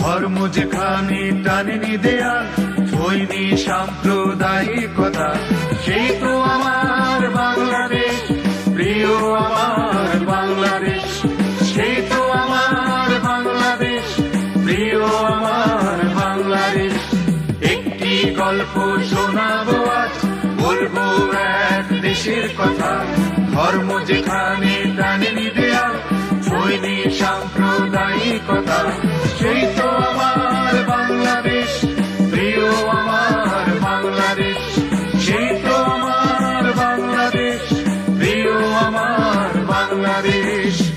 ধর্ম যেখানে টানেনি দেয়াল সাম্প্রদায়িকতা সেই তো আমার বাংলাদেশ, প্রিয় আমার বাংলাদেশ সেই তো আমার বাংলাদেশ, প্রিয় আমার বাংলাদেশ। একটি গল্প শোনাবো আজ, বলব এক দেশের কথা। ধর্ম যেখানে টানেনি দেয়াল সৈনী সাম্প্রদায়িকতা। বাংলাদেশ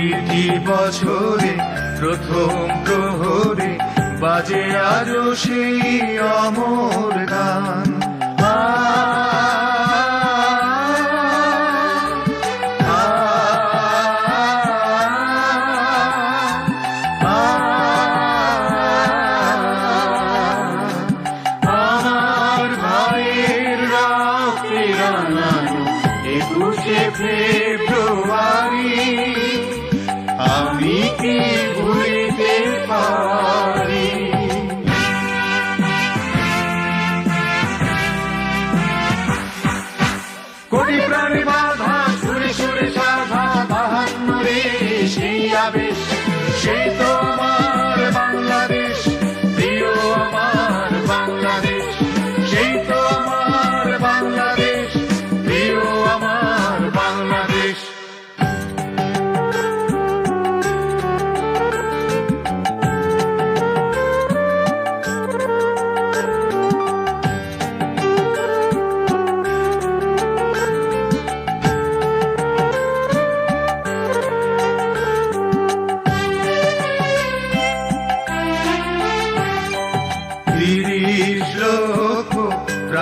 প্রতিটি বছরে প্রথম প্রহরে বাজে আরও সেই অমর গান। আমার ভাইয়ের রানানো একুশে ফেব্রুয়ারি আমি কি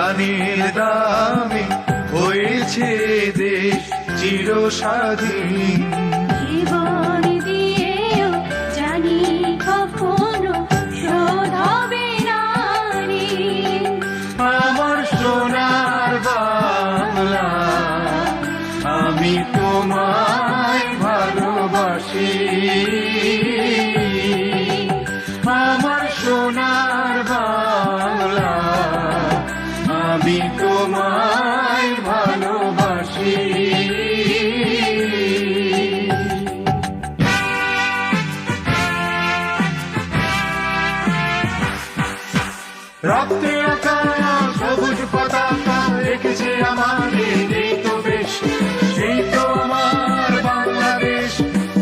প্রাণীর দামে হয়েছে দেশ চির স্বাধীন জীবন দিয়েও জানি কখনো শোধ হবে না ঋণ। আমার সোনার বাংলা আমি তোমায় রক্তে আঁকা সবুজ পতাকা রেখেছে আমাদের এই তো বেশ সেই তো আমার বাংলাদেশ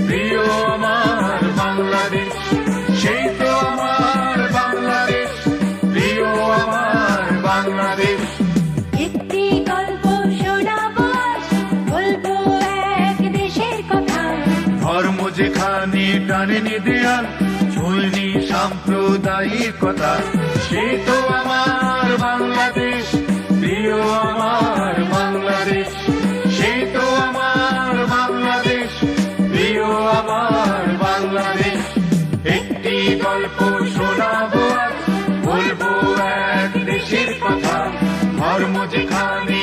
প্রিয় আমার বাংলাদেশ। সেই তো আমার বাংলাদেশ প্রিয় আমার বাংলাদেশ। একটি গল্প শোনাবো আজ, বলব এক দেশের কথা। ধর্ম যেখানে টানেনি দেয়াল ছুঁয়নি সাম্প্রদায়িকতা। আমার বাংলাদেশ, প্রিয় বাংলাদেশ। বাংলাদেশ, প্রিয় বাংলাদেশ। গল্প শোনাবো বলব এক দেশের কথা। ধর্ম যেখানে